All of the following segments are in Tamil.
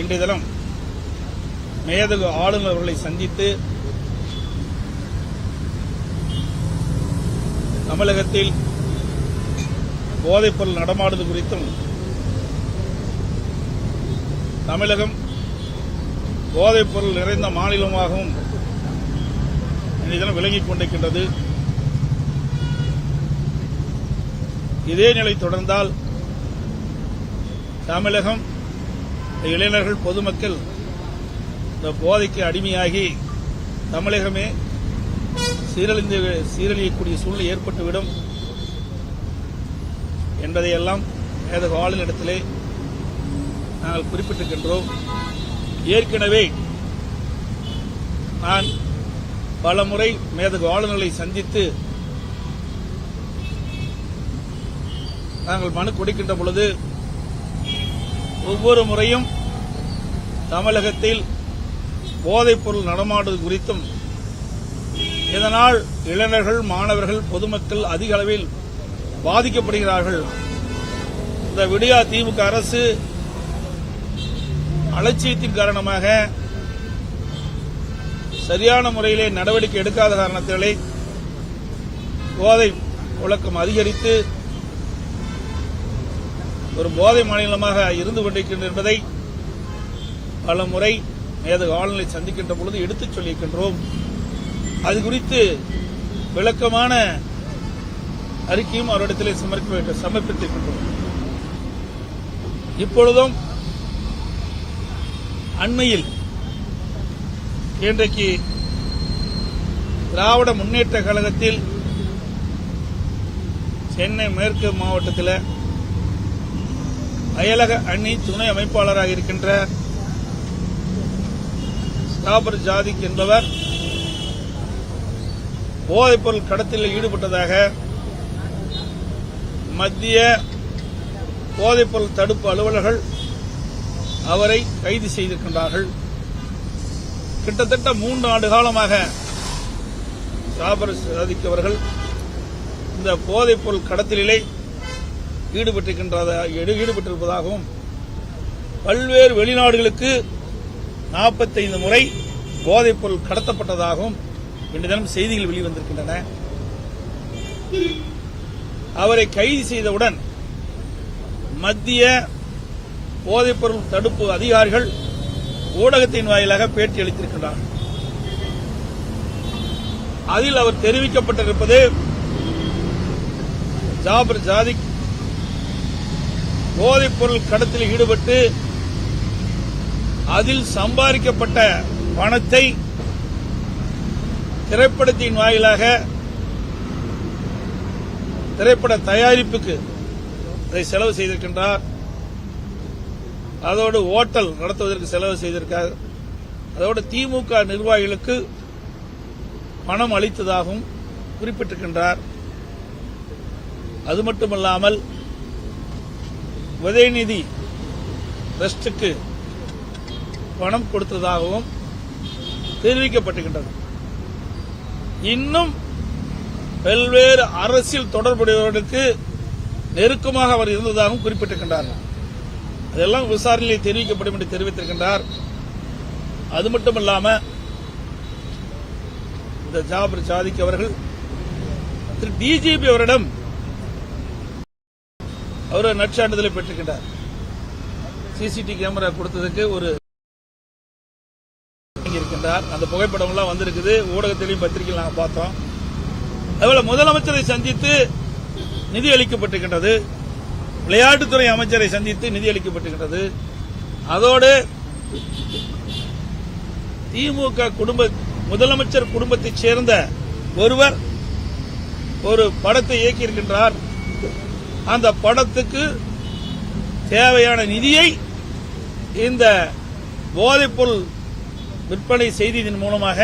இன்று தினம் மேதகு ஆளுநர் அவர்களை சந்தித்து தமிழகத்தில் போதைப்பொருள் நடமாடுவது குறித்தும் தமிழகம் போதைப்பொருள் நிறைந்த மாநிலமாகவும் இன்றைய தினம் விளங்கிக் கொண்டிருக்கின்றது. இதே நிலை தொடர்ந்தால் தமிழகம் இந்த இளைஞர்கள் பொதுமக்கள் இந்த போதைக்கு அடிமையாகி தமிழகமே சீரழிந்து சீரழியக்கூடிய சூழ்நிலை ஏற்பட்டுவிடும் என்பதையெல்லாம் மேதக ஆளுநரிடத்திலே நாங்கள் குறிப்பிட்டிருக்கின்றோம். ஏற்கனவே நான் பல முறை மேதகு ஆளுநர்களை சந்தித்து நாங்கள் மனு கொடுக்கின்ற பொழுது ஒவ்வொரு முறையும் தமிழகத்தில் போதைப்பொருள் நடமாடுவது குறித்தும் இதனால் இளைஞர்கள் மாணவர்கள் பொதுமக்கள் அதிக அளவில் பாதிக்கப்படுகிறார்கள். இந்த விடியா திமுக அரசு அலட்சியத்தின் காரணமாக சரியான முறையிலே நடவடிக்கை எடுக்காத காரணத்தினாலே போதை புழக்கம் அதிகரித்து ஒரு போதை மாநிலமாக இருந்து கொண்டிருக்கின்றது என்பதை பல முறை மேதகு ஆளுநரை சந்திக்கின்ற பொழுது எடுத்துச் சொல்லியிருக்கின்றோம். அது குறித்து விளக்கமான அறிக்கையும் அவரிடத்திலே சமர்ப்ப சமர்ப்பித்திருக்கின்றோம். இப்பொழுதும் அண்மையில் இன்றைக்கு திராவிட முன்னேற்ற கழகத்தில் சென்னை மேற்கு மாவட்டத்தில் அயலக அணி துணை அமைப்பாளராக இருக்கின்ற ஸ்டாபர் ஜாதிக் என்பவர் போதைப்பொருள் கடத்தில் ஈடுபட்டதாக மத்திய போதைப்பொருள் தடுப்பு அலுவலர்கள் அவரை கைது செய்திருக்கின்றார்கள். கிட்டத்தட்ட மூன்று ஆண்டு காலமாக சாபர் ஜாதிக்கவர்கள் இந்த போதைப்பொருள் கடத்தலிலே ஈடுபட்டிருக்கின்றதாக ஈடுபட்டிருப்பதாகவும் பல்வேறு வெளிநாடுகளுக்கு நாற்பத்தைந்து முறை போதைப்பொருள் கடத்தப்பட்டதாகவும் இன்று தினம் செய்திகள் வெளிவந்திருக்கின்றன. அவரை கைது செய்தவுடன் மத்திய போதைப்பொருள் தடுப்பு அதிகாரிகள் ஊடகத்தின் வாயிலாக பேட்டி அளித்திருக்கின்றார். அதில் அவர் தெரிவிக்கப்பட்டிருப்பது ஜாபர் ஜாதிக் போதைப்பொருள் கடத்தில் ஈடுபட்டு அதில் சம்பாதிக்கப்பட்ட பணத்தை திரைப்படத்தின் வாயிலாக திரைப்பட தயாரிப்புக்கு அதை செலவு செய்திருக்கின்றார். அதோடு ஓட்டல் நடத்துவதற்கு செலவு செய்திருக்கார். அதோடு திமுக நிர்வாகிகளுக்கு பணம் அளித்ததாகவும் குறிப்பிட்டிருக்கின்றார். அது மட்டுமல்லாமல் உதயநிதி ட்ரஸ்டுக்கு பணம் கொடுத்ததாகவும் தெரிவிக்கப்பட்டுகின்றது. இன்னும் பல்வேறு அரசியல் தொடர்புடையவர்களுக்கு நெருக்கமாக அவர் இருந்ததாகவும் குறிப்பிட்டிருக்கின்றார். அதெல்லாம் விசாரணையில் தெரிவிக்கப்படும் என்று தெரிவித்திருக்கின்றார். அது மட்டுமல்லாம இந்த ஜாபர் சாதிக் அவர்கள் திரு டிஜிபி அவரிடம் அவர் நற்சான்றிதழை பெற்றிருக்கின்றார். சிசிடி கேமரா கொடுத்ததுக்கு ஒரு இருக்கின்றார் அந்த புகைப்படம் எல்லாம் வந்திருக்குது. ஊடகத்திலையும் பத்திரிகையில் நாங்கள் பார்த்தோம். அதுபோல முதலமைச்சரை சந்தித்து நிதி அளிக்கப்பட்டிருக்கின்றது. விளையாட்டுத்துறை அமைச்சரை சந்தித்து நிதி அளிக்கப்பட்டிருக்கின்றது. அதோடு திமுக குடும்ப முதலமைச்சர் குடும்பத்தைச் சேர்ந்த ஒருவர் ஒரு படத்தை இயக்கியிருக்கின்றார். அந்த படத்துக்கு தேவையான நிதியை இந்த போதைப்பொருள் விற்பனை செய்ததன் மூலமாக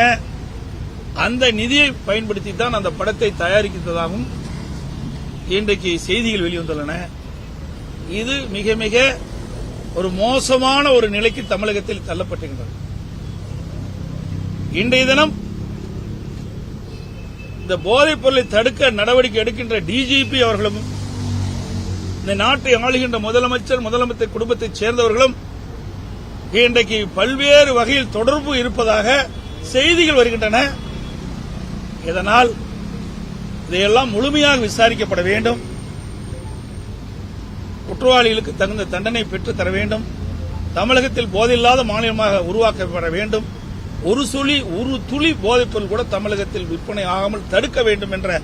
அந்த நிதியை பயன்படுத்தி தான் அந்த படத்தை தயாரிக்கிறதாகவும் இன்றைக்கு செய்திகள் வெளிவந்துள்ளன. இது மிக மிக ஒரு மோசமான ஒரு நிலைக்கு தமிழகத்தில் தள்ளப்பட்டிருக்கிறது. இன்றைய தினம் இந்த போதைப் பொருளை தடுக்க நடவடிக்கை எடுக்கின்ற டிஜிபி அவர்களும் இந்த நாட்டை ஆளுகின்ற முதலமைச்சர் முதலமைச்சர் குடும்பத்தைச் சேர்ந்தவர்களும் இன்றைக்கு பல்வேறு வகையில் தொடர்பு இருப்பதாக செய்திகள் வருகின்றன. இதனால் இதையெல்லாம் முழுமையாக விசாரிக்கப்பட வேண்டும். குற்றவாளிகளுக்கு தகுந்த தண்டனை பெற்று தர வேண்டும். தமிழகத்தில் போதையில்லாத மாநிலமாக உருவாக்கப்பட வேண்டும். ஒரு சுழி ஒரு துளி போதைப்பொருள் கூட தமிழகத்தில் விற்பனை ஆகாமல் தடுக்க வேண்டும் என்ற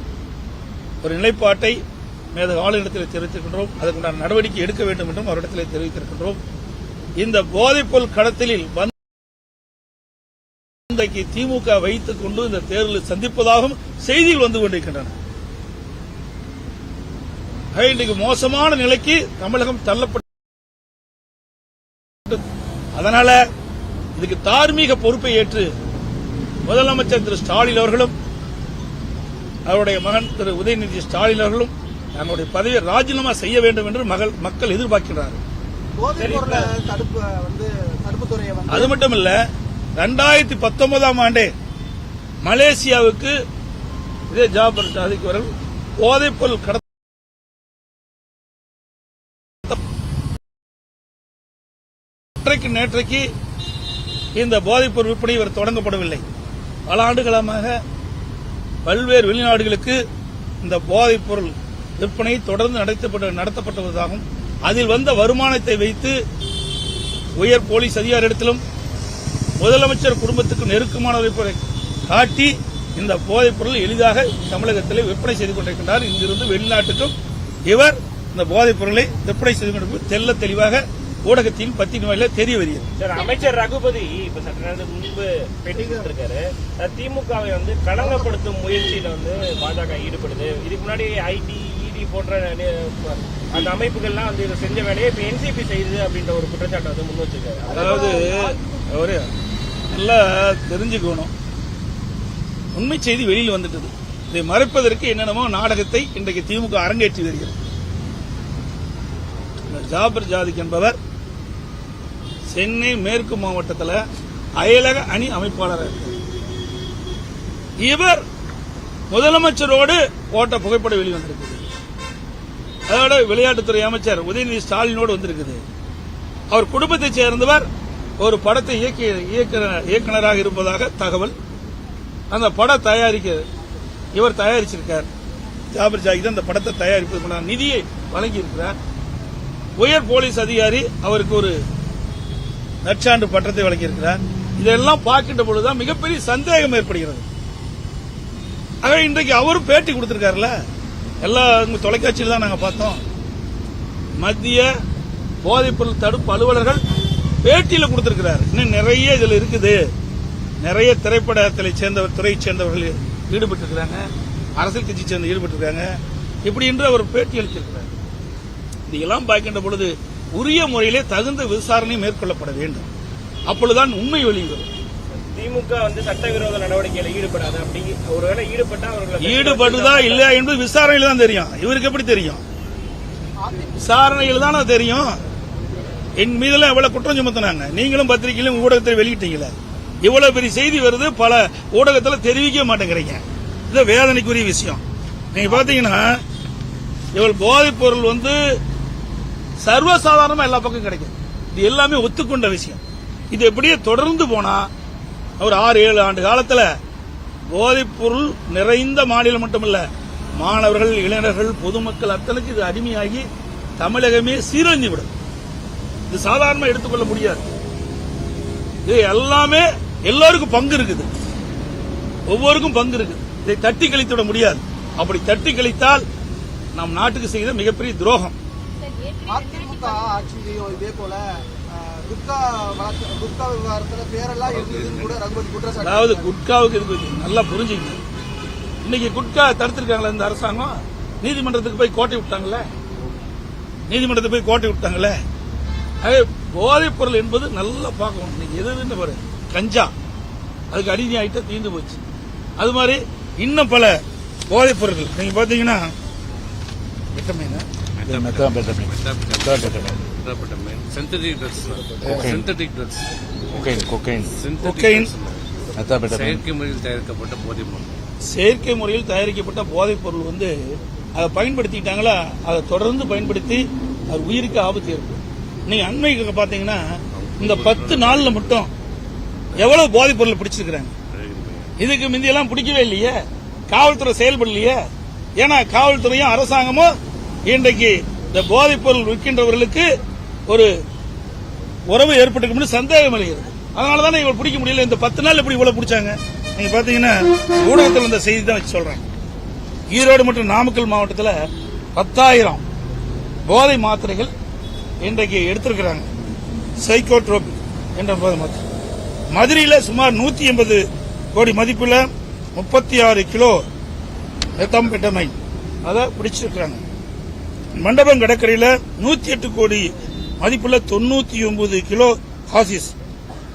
ஒரு நிலைப்பாட்டை மேத ஆளுநரத்தில் தெரிவித்திருக்கின்றோம். அதற்குண்டான நடவடிக்கை எடுக்க வேண்டும் என்றும் அவரிடத்தில் தெரிவித்திருக்கின்றோம். இந்த போதைப்பொருள் கடத்தலில் இன்றைக்கு திமுக வைத்துக் கொண்டு இந்த தேர்தலில் சந்திப்பதாகவும் செய்திகள் வந்து கொண்டிருக்கின்றன. இன்றைக்கு மோசமான நிலைக்கு தமிழகம் தள்ளப்பட்டு அதனால இதுக்கு தார்மீக பொறுப்பை ஏற்று முதலமைச்சர் திரு ஸ்டாலின் அவர்களும் அவருடைய மகன் திரு உதயநிதி ஸ்டாலின் அவர்களும் தங்களுடைய பதவியை ராஜினாமா செய்ய வேண்டும் என்று மகள் மக்கள் எதிர்பார்க்கிறார்கள் தடுப்பு வந்து தடுப்புத்துறையை வந்து அது மட்டும் இல்ல ரெண்டாயிரத்தி பத்தொன்பதாம் ஆண்டே மலேசியாவுக்கு இதே ஜாபர் சாதிக்கு அவர்கள் போதைப்பொருள் கடத்த நேற்றைக்கு நேற்றைக்கு இந்த போதைப்பொருள் விற்பனை இவர் தொடங்கப்படவில்லை. பல ஆண்டுகளமாக பல்வேறு வெளிநாடுகளுக்கு இந்த போதைப்பொருள் விற்பனை தொடர்ந்து நடத்தப்பட்ட நடத்தப்பட்டுள்ளதாகவும் அதில் வந்த வருமானத்தை வைத்து உயர் போலீஸ் அதிகாரிடத்திலும் முதலமைச்சர் குடும்பத்துக்கு நெருக்கமானவரை காட்டி இந்த போதைப் பொருள் எளிதாக தமிழகத்தில் விற்பனை செய்து கொண்டிருக்கின்றார். இங்கிருந்து வெளிநாட்டுக்கும் இவர் இந்த போதைப் பொருளை விற்பனை செய்து கொண்டிருப்பது தெல்ல தெளிவாக ஊடகத்தின் பத்திரிகை வாயில தெரிய வருகிறது. சார் அமைச்சர் ரகுபதி இப்ப சற்று நேரத்துக்கு முன்பு பேட்டி கொடுத்திருக்காரு. திமுகவை வந்து களங்கப்படுத்தும் முயற்சியில வந்து பாஜக ஈடுபடுது. இதுக்கு முன்னாடி ஐடி இடி போன்ற அந்த அமைப்புகள்லாம் வந்து இதை செஞ்ச வேலையை இப்ப என்சிபி செய்யுது அப்படின்ற ஒரு குற்றச்சாட்டை வந்து முன் வச்சிருக்காரு. அதாவது ஒரு நல்லா தெரிஞ்சுக்கணும். உண்மை செய்தி வெளியில் வந்துட்டது. இதை மறைப்பதற்கு என்னென்னமோ நாடகத்தை இன்றைக்கு திமுக அரங்கேற்றி வருகிறது. ஜாபர் ஜாதிக் என்பவர் சென்னை மேற்கு மாவட்டத்தில் அயலக அணி அமைப்பாளர் இவர் முதலமைச்சரோடு ஓட்ட புகைப்பட வெளி வந்திருக்குது அதோட விளையாட்டுத்துறை அமைச்சர் உதயநிதி ஸ்டாலினோடு வந்திருக்குது. அவர் குடும்பத்தைச் சேர்ந்தவர் ஒரு படத்தை இயக்கி இயக்குன- இயக்குனராக இருப்பதாக தகவல். அந்த பட தயாரிக்க இவர் தயாரிச்சிருக்கார். ஜாபர் ஜாகித் அந்த படத்தை தயாரிப்பதற்கான நிதியை வழங்கியிருக்கிறார். உயர் போலீஸ் அதிகாரி அவருக்கு ஒரு நற்சான்று பட்டத்தை வழங்கியிருக்கிறார். இதெல்லாம் பார்க்கின்ற பொழுதுதான் மிகப்பெரிய சந்தேகம் ஏற்படுகிறது. ஆக இன்றைக்கு அவரும் பேட்டி கொடுத்திருக்காருல்ல? எல்லா தொலைக்காட்சியில் தான் நாங்கள் பார்த்தோம். மத்திய போதைப்பொருள் தடுப்பு அலுவலர்கள் பேட்டியில் கொடுத்திருக்கிறார். இன்னும் நிறைய இதில் இருக்குது. நிறைய திரைப்படத்தை சேர்ந்தவர் துறையை சேர்ந்தவர்கள் ஈடுபட்டிருக்கிறாங்க. அரசியல் கட்சி சேர்ந்து ஈடுபட்டிருக்காங்க. இப்படி என்று அவர் பேட்டி அளித்திருக்கிறார். இதையெல்லாம் பார்க்கின்ற பொழுது உரிய முறையிலே தகுந்த விசாரணை மேற்கொள்ளப்பட வேண்டும். அப்பொழுதுதான் உண்மை வெளிவரும். திமுக வந்து சட்டவிரோத நடவடிக்கையில ஈடுபடாது அப்படி ஒருவேளை ஈடுபட்டா அவர்களை ஈடுபடுதா இல்லையா என்பது விசாரணையில தான் தெரியும். இவருக்கு எப்படி தெரியும்? விசாரணையில் தானே தெரியும். என் மீதெல்லாம் எவ்வளவு குற்றம் சுமத்தினாங்க? நீங்களும் பத்திரிகையிலும் ஊடகத்தில் வெளியிட்டீங்களே. இவ்வளவு பெரிய செய்தி வருது பல ஊடகத்தில் தெரிவிக்க மாட்டேங்கிறீங்க. இது வேதனைக்குரிய விஷயம். நீங்க பாத்தீங்கன்னா இவள் போதைப் பொருள் வந்து சர்வசாதாரணமா எல்லா பக்கம் கிடைக்கும். இது எல்லாமே ஒத்துக்கொண்ட விஷயம். இது எப்படியே தொடர்ந்து போனா ஒரு ஆறு ஏழு ஆண்டு காலத்துல போதைப் பொருள் நிறைந்த மாநிலம் மட்டுமல்ல மாணவர்கள் இளைஞர்கள் பொதுமக்கள் அத்தனைக்கு இது அடிமையாகி தமிழகமே சீரழிந்து விடும். இது சாதாரணமா எடுத்துக்கொள்ள முடியாது. இது எல்லாமே எல்லாருக்கும் பங்கு இருக்குது. ஒவ்வொருக்கும் பங்கு இருக்குது. இதை தட்டி கழித்து விட முடியாது. அப்படி தட்டி கழித்தால் நம் நாட்டுக்கு செய்த மிகப்பெரிய துரோகம். அதிமுக ஆட்சியிலையும் இதே போல குட்கா வழக்கு குட்கா விவகாரத்துல பேரெல்லாம் இருந்ததுன்னு கூட ரகுபதி குற்றச்சாட்டு அதாவது குட்காவுக்கு இதுக்கு நல்லா புரிஞ்சுக்கணும் இன்னைக்கு குட்கா தடுத்திருக்காங்களா இந்த அரசாங்கம் நீதிமன்றத்துக்கு போய் கோட்டை விட்டாங்கல்ல நீதிமன்றத்துக்கு போய் கோட்டை விட்டாங்கல்ல ஆகவே போதைப் பொருள் என்பது நல்லா பார்க்கணும். இன்னைக்கு எது எதுன்னு பாரு. கஞ்சா. அதுக்கு அடிமை ஆயிட்ட தீர்ந்து போச்சு. அது மாதிரி இன்னும் பல போதைப் பொருட்கள். நீங்க பாத்தீங்கன்னா vitamin methamphetamine, synthetic drugs, Cocaine. synthetic drugs, Cocaine. Cocaine. synthetic Cocaine. drugs, Methamphetamine. செயற்கை முறையில் தயாரிக்கப்பட்ட போதைப் பொருள் செயற்கை முறையில் தயாரிக்கப்பட்ட போதைப் பொருள் வந்து அதை பயன்படுத்திக்கிட்டாங்களா அதை தொடர்ந்து பயன்படுத்தி அது உயிருக்கு ஆபத்து ஏற்படும் நீங்க அண்மைக்கு பாத்தீங்கன்னா இந்த பத்து நாள்ல மட்டும் எவ்வளவு போதைப் பொருள் பிடிச்சிருக்கிறாங்க இதுக்கு முந்தியெல்லாம் பிடிக்கவே இல்லையே காவல்துறை செயல்படலையே ஏன்னா காவல்துறையும் அரசாங்கமும் இன்றைக்கு இந்த போதைப் பொருள் விற்கின்றவர்களுக்கு ஒரு உறவு ஏற்பட்டுக்கும் சந்தேகம் அடைகிறது அதனால தானே இவங்க பிடிக்க முடியல. இந்த பத்து நாள் எப்படி இவ்வளவு பிடிச்சாங்க? நீங்க பாத்தீங்கன்னா ஊடகத்தில் வந்த செய்தி தான் வச்சு சொல்றேன். ஈரோடு மற்றும் நாமக்கல் மாவட்டத்தில் பத்தாயிரம் போதை மாத்திரைகள் இன்றைக்கு எடுத்திருக்கிறாங்க. சைக்கோட்ரோப் என்ற போதை மாத்திரை. மதுரையில் சுமார் நூத்தி எண்பது கோடி மதிப்பில் முப்பத்தி ஆறு கிலோ மெத்தம்பெட்டமைன் அதை பிடிச்சிருக்கிறாங்க. மண்டபம் கடற்கரையில் நூத்தி எட்டு கோடி மதிப்புள்ள தொண்ணூத்தி ஒன்பது கிலோ ஹாசிஸ்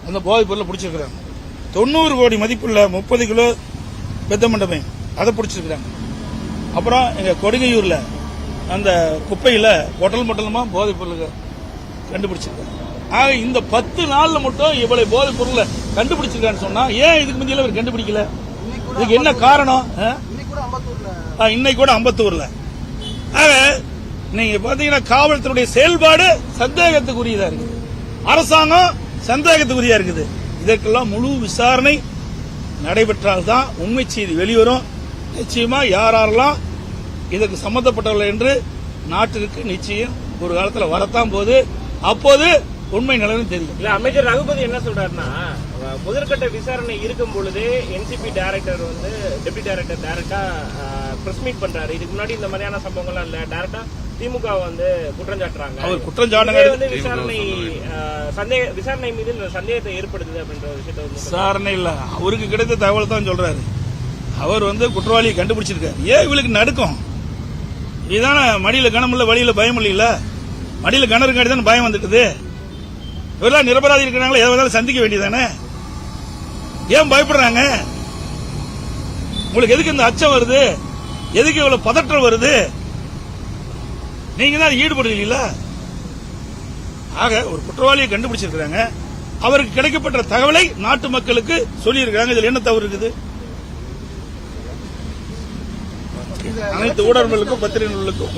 அந்த போதைப் பொருளை பிடிச்சிருக்கிறாங்க. தொண்ணூறு கோடி மதிப்புள்ள முப்பது கிலோ பெத்த மண்டபம். அதை பிடிச்சிருக்கிறாங்க. அப்புறம் எங்க கொடுங்கையூர்ல அந்த குப்பையில பொட்டல் மொட்டலமா போதைப் பொருள் கண்டுபிடிச்சிருக்காங்க. ஆக இந்த பத்து நாள்ல மட்டும் இவ்வளவு போதைப் பொருளை கண்டுபிடிச்சிருக்கான்னு சொன்னா ஏன் இதுக்கு முந்தியில இவர் கண்டுபிடிக்கல? இதுக்கு என்ன காரணம்? இன்னைக்கு கூட அம்பத்தூர்ல. ஆக நீங்க பாத்தீங்கன்னா காவல்துறையுடைய செயல்பாடு சந்தேகத்துக்குரியதா இருக்குது. அரசாங்கம் சந்தேகத்துக்குரியா இருக்குது. இதற்கெல்லாம் முழு விசாரணை நடைபெற்றால்தான் உண்மை செய்தி வெளிவரும். நிச்சயமா யாரெல்லாம் இதற்கு சம்பந்தப்பட்டவர்கள் என்று நாட்டிற்கு நிச்சயம் ஒரு காலத்தில் வரத்தான் போது அப்போது உண்மை நிலவரம் தெரியும். இல்ல அமைச்சர் ரகுபதி என்ன சொல்றாருன்னா முதற்கட்ட விசாரணை இருக்கும் பொழுதே என்சிபி டைரக்டர் வந்து டெபுட்டி டைரக்டர் டைரக்டா பிரஸ் மீட் பண்றாரு. இதுக்கு முன்னாடி இந்த மாதிரியான சம்பவங்கள்லாம் இல்ல. டைரக்டா திமுக வந்து குற்றம் சாட்டுறாங்க. அவர் குற்றம் வந்து விசாரணை சந்தேக விசாரணை மீது இந்த சந்தேகத்தை ஏற்படுத்துது அப்படின்ற விஷயத்தை விசாரணை இல்ல. அவருக்கு கிடைத்த தகவல் தான் சொல்றாரு. அவர் வந்து குற்றவாளியை கண்டுபிடிச்சிருக்காரு. ஏன் இவளுக்கு நடுக்கம்? இதுதானே மடியில கனமுள்ள வழியில பயம் இல்லைல்ல? மடியில கணருக்காடி தானே பயம் வந்துட்டுது இவரெல்லாம் நிரபராதி இருக்கிறாங்களா எதை வேணாலும் சந்திக்க வேண்டியதானே ஏன் பயப்படுறாங்க? உங்களுக்கு எதுக்கு இந்த அச்சம் வருது? எதுக்கு இவ்வளவு பதற்றம் வருது? நீங்க தான் ஈடுபடுறீங்களா ஆக ஒரு குற்றவாளியை கண்டுபிடிச்சிருக்கிறாங்க. அவருக்கு கிடைக்கப்பட்ட தகவலை நாட்டு மக்களுக்கு சொல்லியிருக்காங்க இதுல என்ன தவறு இருக்குது? அனைத்து ஊடகங்களுக்கும் பத்திரிகைகளுக்கும்